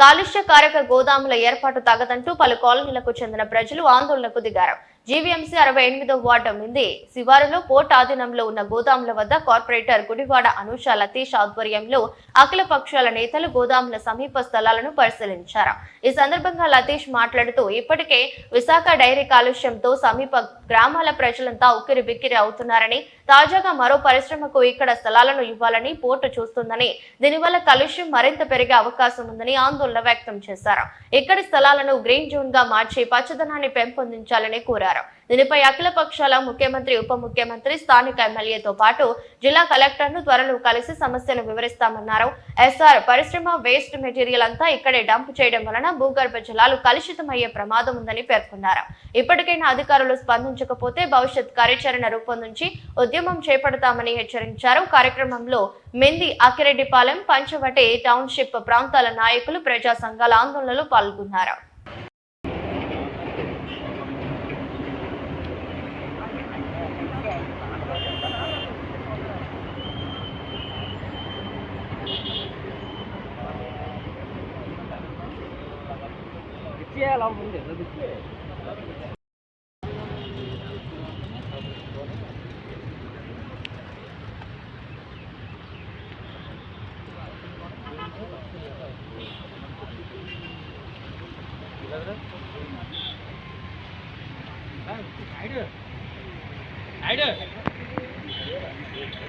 కాలుష్య కారక గోదాముల ఏర్పాటు తగదంటూ పలు కాలనీలకు చెందిన ప్రజలు ఆందోళనకు దిగారు. జీవీఎంసీ అరవై ఎనిమిదో వార్డు మింది శివారులో పోర్ట్ ఆధీనంలో ఉన్న గోదాముల వద్ద కార్పొరేటర్ గుడివాడ అనూష లతీష్ ఆధ్వర్యంలో అఖిల పక్షాల నేతలు గోదాముల సమీప స్థలాలను పరిశీలించారు. ఈ సందర్భంగా లతీష్ మాట్లాడుతూ ఇప్పటికే విశాఖ డైరీ కాలుష్యంతో సమీప గ్రామాల ప్రజలంతా ఉక్కిరి బిక్కిరి అవుతున్నారని తాజాగా మరో పరిశ్రమకు ఇక్కడ స్థలాలను ఇవ్వాలని పోర్టు చూస్తుందని దీనివల్ల కాలుష్యం మరింత పెరిగే అవకాశం ఉందని ఆందోళన వ్యక్తం చేశారు. ఇక్కడి స్థలాలను గ్రీన్ జోన్గా మార్చి పచ్చదనాన్ని పెంపొందించాలని కోరారు. దీనిపై అఖిల పక్షాల ముఖ్యమంత్రి ఉప ముఖ్యమంత్రి స్థానిక ఎమ్మెల్యేతో పాటు జిల్లా కలెక్టర్ను త్వరలో కలిసి సమస్యను వివరిస్తామన్నారు. ఎస్ఆర్ పరిశ్రమ వేస్ట్ మెటీరియల్ అంతా ఇక్కడే డంప్ చేయడం వలన భూగర్భ జలాలు కలుషితమయ్యే ప్రమాదం ఉందని పేర్కొన్నారు. ఇప్పటికైనా అధికారులు స్పందించకపోతే భవిష్యత్ కార్యాచరణ రూపొందించి ఉద్యమం చేపడతామని హెచ్చరించారు. కార్యక్రమంలో మెంది అకిరెడ్డిపాలెం పంచవటి టౌన్షిప్ ప్రాంతాల నాయకులు ప్రజా సంఘాల ఆందోళనలో పాల్గొన్నారు. kia lòng không để được bị kia Hãy subscribe cho kênh Ghiền Mì Gõ Để không bỏ lỡ những video hấp dẫn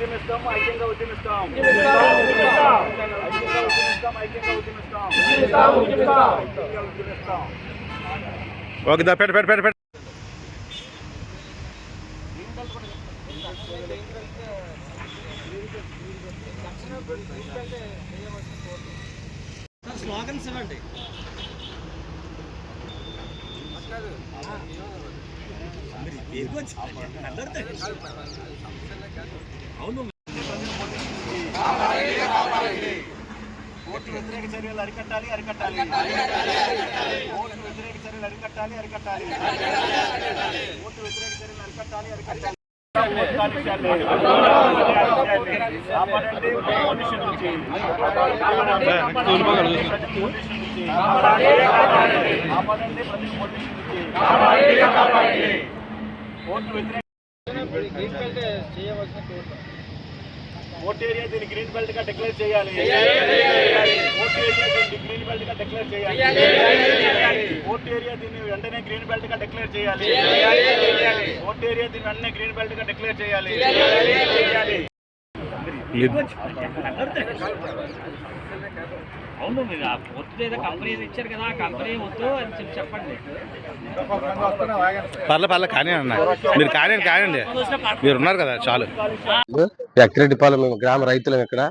ఉద్యమిస్తాం ఐక్యంగా ఉద్యమిస్తాం ఐక్యంగా ఉద్యమిస్తాం ఐక్యంగా ఉద్యమిస్తాం ఐక్యంగా ఉద్యమిస్తాం ఓకే దా పెట్ట పెట్ట పెట్ట పెట్ట. స్లోగన్స్ ఇవ్వండి అవును. ఓటు వ్యతిరేక చర్యలు అరికట్టాలి అరికట్టాలి. ఓటు వ్యతిరేక చర్యలు అరికట్టాలి అరికట్టాలి. ఓటు వ్యతిరేక చర్యలు అరికట్టాలి అరికట్టాలి. ఓటు కాలుష్యాన్ని కాపాడండి పొల్యూషన్ ఓటు ఏరియా దీన్ని గ్రీన్ బెల్ట్గా డిక్లేర్ చేయాలి. ఓట్ ఏరియా దీన్ని గ్రీన్ బెల్ట్గా డిక్లేర్ చేయాలి. ఓట్ ఏరియా దీన్ని వెంటనే గ్రీన్ బెల్ట్గా డిక్లేర్ చేయాలి. ఓట్ ఏరియా దీన్ని వెంటనే గ్రీన్ బెల్ట్గా డిక్లేర్ చేయాలి. అవును మీరు ఆ వద్దు ఏదో కంపెనీ ఇచ్చారు కదా ఆ కంపెనీ వద్దు అని చెప్పి చెప్పండి. పర్లే పర్లే కానీ అన్న. మీరు కానివ్వండి కానివ్వండి మీరు ఉన్నారు కదా చాలు. ఎక్కిరెడ్డిపాలెం మేము గ్రామ రైతులం ఇక్కడ.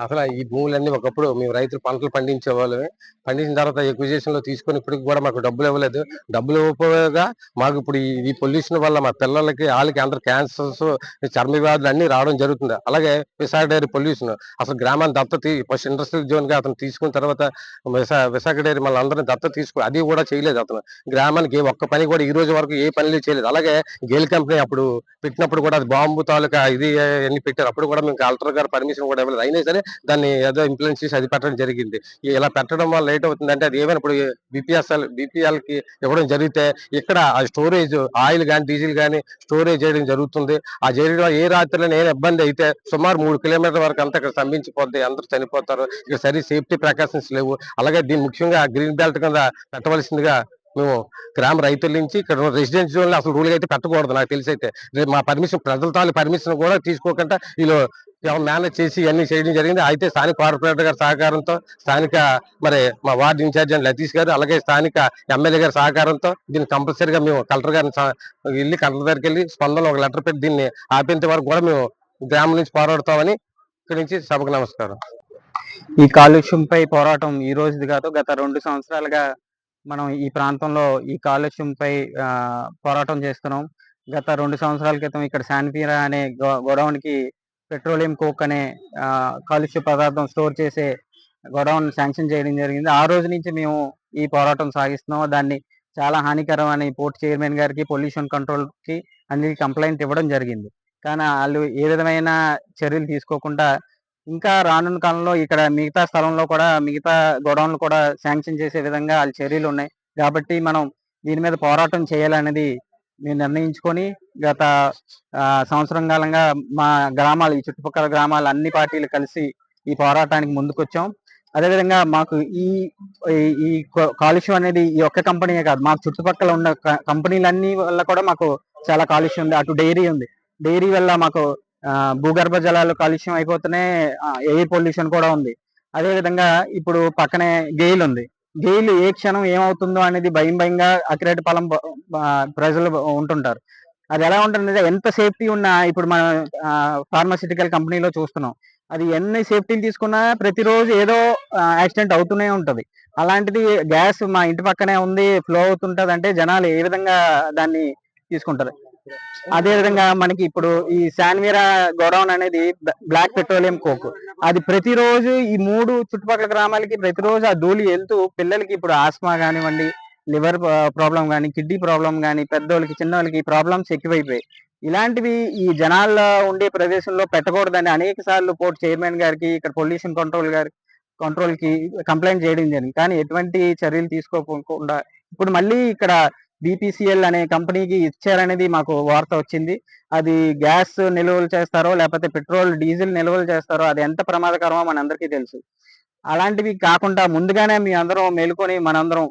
అసలు ఈ భూములన్నీ ఒకప్పుడు మేము రైతులు పంటలు పండించే వాళ్ళమే. పండించిన తర్వాత ఎక్విజేషన్లో తీసుకొని ఇప్పటికి కూడా మాకు డబ్బులు ఇవ్వలేదు. డబ్బులు ఇవ్వకపోగా మాకు ఇప్పుడు ఈ- పొల్యూషన్ వల్ల మా పిల్లలకి వాళ్ళకి అందరు క్యాన్సర్స్ చర్మ వ్యాధులు అన్ని రావడం జరుగుతుంది. అలాగే విశాఖ డైరీ పొల్యూషన్ అసలు గ్రామాన్ని దత్త ఫస్ట్ ఇండస్ట్రియల్ జోన్గా అతను తీసుకున్న తర్వాత విశా విశాఖ డైరీ మళ్ళీ అందరిని దత్త తీసుకో అది కూడా చేయలేదు అతను. గ్రామానికి ఏ ఒక్క పని కూడా ఈ రోజు వరకు ఏ పనులు చేయలేదు. అలాగే గేల్ కంపెనీ అప్పుడు పెట్టినప్పుడు కూడా అది బాంబు తాలూకా ఇది అన్ని పెట్టారు. అప్పుడు కూడా మేము కలెక్టర్ గారు పర్మిషన్ కూడా ఇవ్వలేదు. అయినా సరే దాన్ని ఏదో ఇంప్లిమెంట్ చేసి అది పెట్టడం జరిగింది. ఇలా పెట్టడం వల్ల లేట్ అవుతుంది అంటే అది ఏమైనా ఇప్పుడు బీపీఎస్ఎల్ బీపీఎల్కి ఇవ్వడం జరిగితే ఇక్కడ ఆ స్టోరేజ్ ఆయిల్ కానీ డీజిల్ కానీ స్టోరేజ్ చేయడం జరుగుతుంది. ఆ చేయడం ఏ రాత్రిలో నేను ఇబ్బంది అయితే సుమారు మూడు కిలోమీటర్ల వరకు అంతా ఇక్కడ స్తంభించిపోద్ది అందరూ చనిపోతారు. ఇక్కడ సరి సేఫ్టీ ప్రికాషన్స్ లేవు. అలాగే దీన్ని ముఖ్యంగా గ్రీన్ బెల్ట్ కింద పెట్టవలసిందిగా మేము గ్రామ రైతుల నుంచి ఇక్కడ రెసిడెన్షియల్ అసలు రూల్ అయితే పెట్టకూడదు. నాకు తెలిసి అయితే మా పర్మిషన్ ప్రజల తాలూ పర్మిషన్ కూడా తీసుకోకుండా వీళ్ళు మేనేజ్ చేసి ఇవన్నీ చేయడం జరిగింది. అయితే స్థానిక కార్పొరేటర్ గారి సహకారంతో స్థానిక మరి మా వార్డు ఇన్ఛార్జ్ అని లతీష్ గారు అలాగే స్థానిక ఎమ్మెల్యే గారి సహకారంతో దీన్ని కంపల్సరీగా మేము కలెక్టర్ గారిని వెళ్ళి కలెక్టర్ దగ్గరికి వెళ్ళి స్పందనలో ఒక లెటర్ పెట్టి దీన్ని ఆపేంత వరకు కూడా మేము గ్రామం నుంచి పోరాడతామని ఇక్కడి నుంచి సభకు నమస్కారం. ఈ కాలుష్యంపై పోరాటం ఈ రోజుది కాదు గత రెండు సంవత్సరాలుగా మనం ఈ ప్రాంతంలో ఈ కాలుష్యంపై పోరాటం చేస్తున్నాం. గత రెండు సంవత్సరాల క్రితం ఇక్కడ శాన్పీరా అనే గోడౌన్కి పెట్రోలియం కోక్ అనే కాలుష్య పదార్థం స్టోర్ చేసే గోడౌన్ శాంక్షన్ చేయడం జరిగింది. ఆ రోజు నుంచి మేము ఈ పోరాటం సాగిస్తున్నాం దాన్ని చాలా హానికరం అని పోర్ట్ చైర్మన్ గారికి పొల్యూషన్ కంట్రోల్కి కంప్లైంట్ ఇవ్వడం జరిగింది. కానీ వాళ్ళు ఏ విధమైన చర్యలు తీసుకోకుండా ఇంకా రానున్న కాలంలో ఇక్కడ మిగతా స్థలంలో కూడా మిగతా గోడౌన్లు కూడా శాంక్షన్ చేసే విధంగా వాళ్ళ చర్యలు ఉన్నాయి. కాబట్టి మనం దీని మీద పోరాటం చేయాలనేది మేము నిర్ణయించుకొని గత సంవత్సరం కాలంగా మా గ్రామాలు ఈ చుట్టుపక్కల గ్రామాలు అన్ని పార్టీలు కలిసి ఈ పోరాటానికి ముందుకొచ్చాం. అదేవిధంగా మాకు ఈ ఈ- కాలుష్యం అనేది ఈ ఒక్క కంపెనీయే కాదు మాకు చుట్టుపక్కల ఉన్న క- కంపెనీలన్నీ వల్ల కూడా మాకు చాలా కాలుష్యం ఉంది. అటు డైరీ ఉంది. డైరీ వల్ల మాకు భూగర్భ జలాలు కాలుష్యం అయిపోతున్నాయి ఎయిర్ పొల్యూషన్ కూడా ఉంది. అదే విధంగా ఇప్పుడు పక్కనే గెయిల్ ఉంది. గెయిల్ ఏ క్షణం ఏమవుతుందో అనేది భయం భయంగా అక్రేట్ పాలెం ప్రజలు ఉంటుంటారు. అది ఎలా ఉంటుంది ఎంత సేఫ్టీ ఉన్నా ఇప్పుడు మన ఫార్మాసిటికల్ కంపెనీలో చూస్తున్నాం. అది ఎన్ని సేఫ్టీలు తీసుకున్నా ప్రతిరోజు ఏదో యాక్సిడెంట్ అవుతూనే ఉంటుంది. అలాంటిది గ్యాస్ మా ఇంటి పక్కనే ఉంది ఫ్లో అవుతుంటుంది అంటే జనాలు ఏ విధంగా దాన్ని తీసుకుంటారు? అదే విధంగా మనకి ఇప్పుడు ఈ శాన్వీరా గోడౌన్ అనేది బ్లాక్ పెట్రోలియం కోక్. అది ప్రతిరోజు ఈ మూడు చుట్టుపక్కల గ్రామాలకి ప్రతిరోజు ఆ ధూళి వెళ్తూ పిల్లలకి ఇప్పుడు ఆస్మా కానివ్వండి లివర్ ప్రాబ్లం కానీ కిడ్నీ ప్రాబ్లం కానీ పెద్దోళ్ళకి చిన్నోళ్ళకి ప్రాబ్లమ్స్ ఎక్కువైపోయాయి. ఇలాంటివి ఈ జనాల్లో ఉండే ప్రదేశంలో పెట్టకూడదని అనేక సార్లు పోర్ట్ చైర్మన్ గారికి ఇక్కడ పొల్యూషన్ కంట్రోల్ గారి కంట్రోల్కి కంప్లైంట్ చేయడం జరిగింది. కానీ ఎటువంటి చర్యలు తీసుకోకుండా ఇప్పుడు మళ్ళీ ఇక్కడ బీపీసీఎల్ అనే కంపెనీకి ఇచ్చారనేది మాకు వార్త వచ్చింది. అది గ్యాస్ నిల్వలు చేస్తారో లేకపోతే పెట్రోల్ డీజిల్ నిల్వలు చేస్తారో అది ఎంత ప్రమాదకరమో మనందరికీ తెలుసు. అలాంటివి కాకుండా ముందుగానే మీ అందరం మేల్కొని మనందరం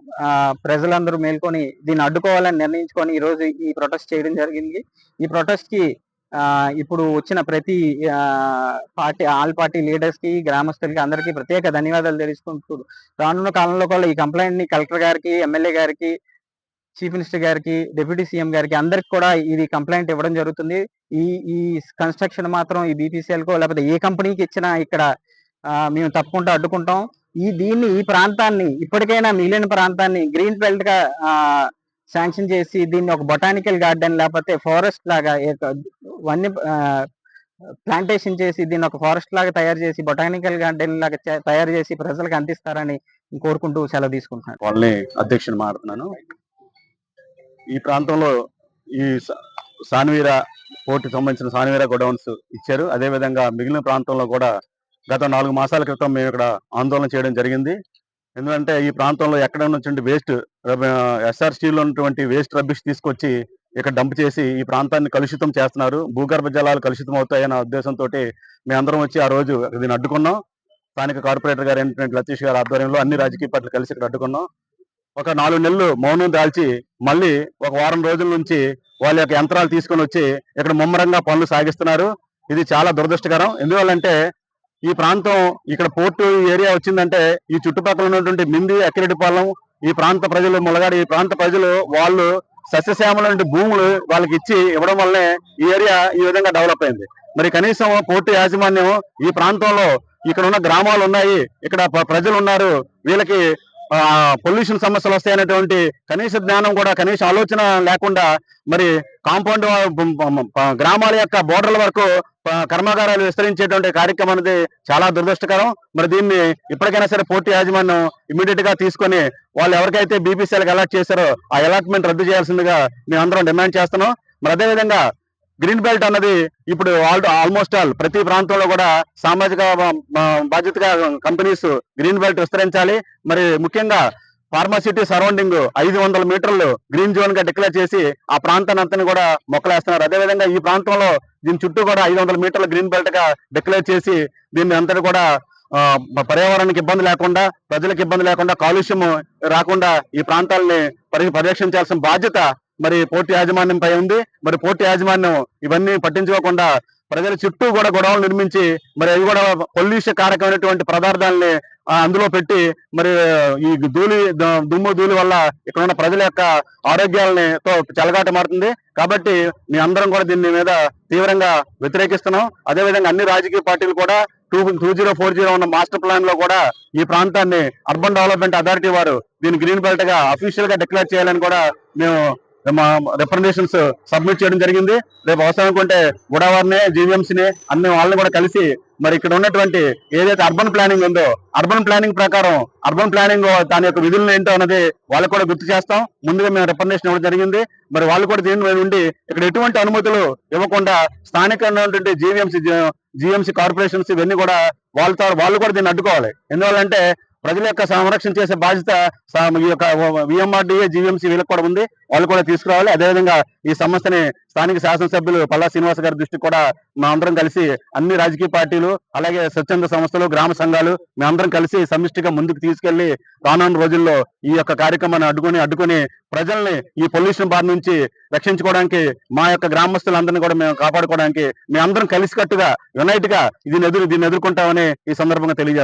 ప్రజలందరూ మేల్కొని దీన్ని అడ్డుకోవాలని నిర్ణయించుకొని ఈ రోజు ఈ ప్రొటెస్ట్ చేయడం జరిగింది. ఈ ప్రొటెస్ట్కి ఇప్పుడు వచ్చిన ప్రతి ఆ, పార్టీ ఆల్ పార్టీ లీడర్స్కి గ్రామస్తులకి అందరికీ ప్రత్యేక ధన్యవాదాలు తెలుసుకుంటూ రానున్న కాలంలో కూడా ఈ కంప్లైంట్ని కలెక్టర్ గారికి ఎమ్మెల్యే గారికి చీఫ్ మినిస్టర్ గారికి డిప్యూటీ సీఎం గారికి అందరికి కూడా ఇది కంప్లైంట్ ఇవ్వడం జరుగుతుంది. ఈ ఈ కన్స్ట్రక్షన్ మాత్రం ఈ బీపీసీఎల్కో లేకపోతే ఏ కంపెనీకి ఇచ్చినా ఇక్కడ మేము తప్పకుండా అడ్డుకుంటాం. ఈ దీన్ని ఈ ప్రాంతాన్ని ఇప్పటికైనా మిగిలిన ప్రాంతాన్ని గ్రీన్ బెల్ట్గా శాంక్షన్ చేసి దీన్ని ఒక బొటానికల్ గార్డెన్ లేకపోతే ఫారెస్ట్ లాగా వన్య ప్లాంటేషన్ చేసి దీన్ని ఒక ఫారెస్ట్ లాగా తయారు చేసి బొటానికల్ గార్డెన్ లాగా తయారు చేసి ప్రజలకు అందిస్తారని కోరుకుంటూ సెలవు తీసుకుంటున్నాను. అధ్యక్షుడు మాట్లాడుతున్నాను. ఈ ప్రాంతంలో ఈ సా- సాన్వీర పోర్టుకి సంబంధించిన సాన్వీర గొడౌన్స్ ఇచ్చారు. అదే విధంగా మిగిలిన ప్రాంతంలో కూడా గత నాలుగు మాసాల క్రితం మేము ఇక్కడ ఆందోళన చేయడం జరిగింది. ఎందుకంటే ఈ ప్రాంతంలో ఎక్కడ ఉన్నటువంటి వేస్ట్ ఎస్ఆర్ స్టీల్లో ఉన్నటువంటి వేస్ట్ రబ్బిష్ తీసుకొచ్చి ఇక్కడ డంప్ చేసి ఈ ప్రాంతాన్ని కలుషితం చేస్తున్నారు. భూగర్భ జలాలు కలుషితం అవుతాయన్న ఉద్దేశంతో మేము అందరం వచ్చి ఆ రోజు దీన్ని అడ్డుకున్నాం. స్థానిక కార్పొరేటర్ గారు ఏంటంటే లతీష్ గారి ఆధ్వర్యంలో అన్ని రాజకీయ పార్టీలు కలిసి ఇక్కడ అడ్డుకున్నాం. ఒక నాలుగు నెలలు మౌనం దాల్చి మళ్ళీ ఒక వారం రోజుల నుంచి వాళ్ళ యొక్క యంత్రాలు తీసుకొని వచ్చి ఇక్కడ ముమ్మరంగా పనులు సాగిస్తున్నారు. ఇది చాలా దురదృష్టకరం. ఎందువల్లంటే ఈ ప్రాంతం ఇక్కడ పోర్టు ఏరియా వచ్చిందంటే ఈ చుట్టుపక్కల ఉన్నటువంటి మింది అక్కిరెడ్డిపాలెం ఈ ప్రాంత ప్రజలు ములగాడి ఈ ప్రాంత ప్రజలు వాళ్ళు సస్యశ్యామల భూములు వాళ్ళకి ఇచ్చి ఇవ్వడం వల్లనే ఈ ఏరియా ఈ విధంగా డెవలప్ అయింది. మరి కనీసం పోర్టు యాజమాన్యం ఈ ప్రాంతంలో ఇక్కడ ఉన్న గ్రామాలు ఉన్నాయి. ఇక్కడ ప్రజలు ఉన్నారు. వీళ్ళకి పొల్యూషన్ సమస్యలు వస్తాయనేటువంటి కనీస జ్ఞానం కూడా కనీస ఆలోచన లేకుండా మరి కాంపౌండ్ గ్రామాల యొక్క బోర్డర్ల వరకు కర్మాగారాలు విస్తరించేటువంటి కార్యక్రమం అనేది చాలా దురదృష్టకరం. మరి దీన్ని ఇప్పటికైనా సరే పోటీ యాజమాన్యం ఇమీడియట్గా తీసుకొని వాళ్ళు ఎవరికైతే బీపీసీఎల్కి అలాట్ చేశారో ఆ అలాట్మెంట్ రద్దు చేయాల్సిందిగా మేము అందరం డిమాండ్ చేస్తున్నాం. మరి అదేవిధంగా గ్రీన్ బెల్ట్ అన్నది ఇప్పుడు ఆల్ ఆల్మోస్ట్ ఆల్ ప్రతి ప్రాంతంలో కూడా సామాజిక బాధ్యతగా కంపెనీస్ గ్రీన్ బెల్ట్ విస్తరించాలి. మరి ముఖ్యంగా ఫార్మాసిటీ సరౌండింగ్ ఐదు వందల మీటర్లు గ్రీన్ జోన్గా డిక్లేర్ చేసి ఆ ప్రాంతాన్ని అంతా కూడా మొక్కలేస్తున్నారు. అదేవిధంగా ఈ ప్రాంతంలో దీని చుట్టూ కూడా ఐదు వందల మీటర్లు గ్రీన్ బెల్ట్గా డిక్లేర్ చేసి దీన్ని అంతటి కూడా పర్యావరణానికి ఇబ్బంది లేకుండా ప్రజలకు ఇబ్బంది లేకుండా కాలుష్యం రాకుండా ఈ ప్రాంతాలని పరి పరిరక్షించాల్సిన బాధ్యత మరి పోర్టు యాజమాన్యంపై ఉంది. మరి పోర్టు యాజమాన్యం ఇవన్నీ పట్టించుకోకుండా ప్రజల చుట్టూ కూడా గొడవలు నిర్మించి మరి అవి కూడా పొల్యూషన్ కారకమైనటువంటి పదార్థాలని అందులో పెట్టి మరి ఈ ధూళి ద- దుమ్ము ధూళి వల్ల ఇక్కడ ఉన్న ప్రజల యొక్క ఆరోగ్యాలని తో చెలగాట మారుతుంది. కాబట్టి మీ అందరం కూడా దీని మీద తీవ్రంగా వ్యతిరేకిస్తున్నాం. అదేవిధంగా అన్ని రాజకీయ పార్టీలు కూడా two two zero four zero ఉన్న మాస్టర్ ప్లాన్లో కూడా ఈ ప్రాంతాన్ని అర్బన్ డెవలప్మెంట్ అథారిటీ వారు దీన్ని గ్రీన్ బెల్ట్గా అఫీషియల్గా డిక్లేర్ చేయాలని కూడా మేము రిప్రజెంటేషన్స్ సబ్మిట్ చేయడం జరిగింది. రేపు అవసరం అనుకుంటే గుడవారిని జీవీఎంసీని అన్ని వాళ్ళని కూడా కలిసి మరి ఇక్కడ ఉన్నటువంటి ఏదైతే అర్బన్ ప్లానింగ్ ఉందో అర్బన్ ప్లానింగ్ ప్రకారం అర్బన్ ప్లానింగ్ దాని యొక్క విధులను ఏంటో అన్నది వాళ్ళకు కూడా గుర్తు చేస్తాం. ముందుగా మేము రిప్రజెంటేషన్ ఇవ్వడం జరిగింది. మరి వాళ్ళు కూడా దీని ఉండి ఇక్కడ ఎటువంటి అనుమతులు ఇవ్వకుండా స్థానికంగా ఉన్నటువంటి జీవీఎంసీ జిఎంసీ కార్పొరేషన్స్ ఇవన్నీ కూడా వాళ్ళతో వాళ్ళు కూడా దీన్ని అడ్డుకోవాలి. ఎందువల్లంటే ప్రజల యొక్క సంరక్షణ చేసే బాధ్యత ఈ యొక్క విఎంఆర్డీఏ జీవీఎంసీ వీళ్ళకి కూడా ఉంది. వాళ్ళు కూడా తీసుకురావాలి. అదేవిధంగా ఈ సమస్యని స్థానిక శాసనసభ్యులు పల్లా శ్రీనివాస్ గారి దృష్టికి కూడా మా అందరం కలిసి అన్ని రాజకీయ పార్టీలు అలాగే స్వచ్ఛంద సంస్థలు గ్రామ సంఘాలు మేమందరం కలిసి సమిష్టిగా ముందుకు తీసుకెళ్ళి రానున్న రోజుల్లో ఈ యొక్క కార్యక్రమాన్ని అడ్డుకొని అడ్డుకొని ప్రజల్ని ఈ పొల్యూషన్ బారి నుంచి రక్షించుకోవడానికి మా యొక్క గ్రామస్తులందరినీ కూడా మేము కాపాడుకోవడానికి మేమందరం కలిసికట్టుగా యునైట్గా దీన్ని ఎదురు దీన్ని ఎదుర్కొంటామని ఈ సందర్భంగా తెలియజేస్తాం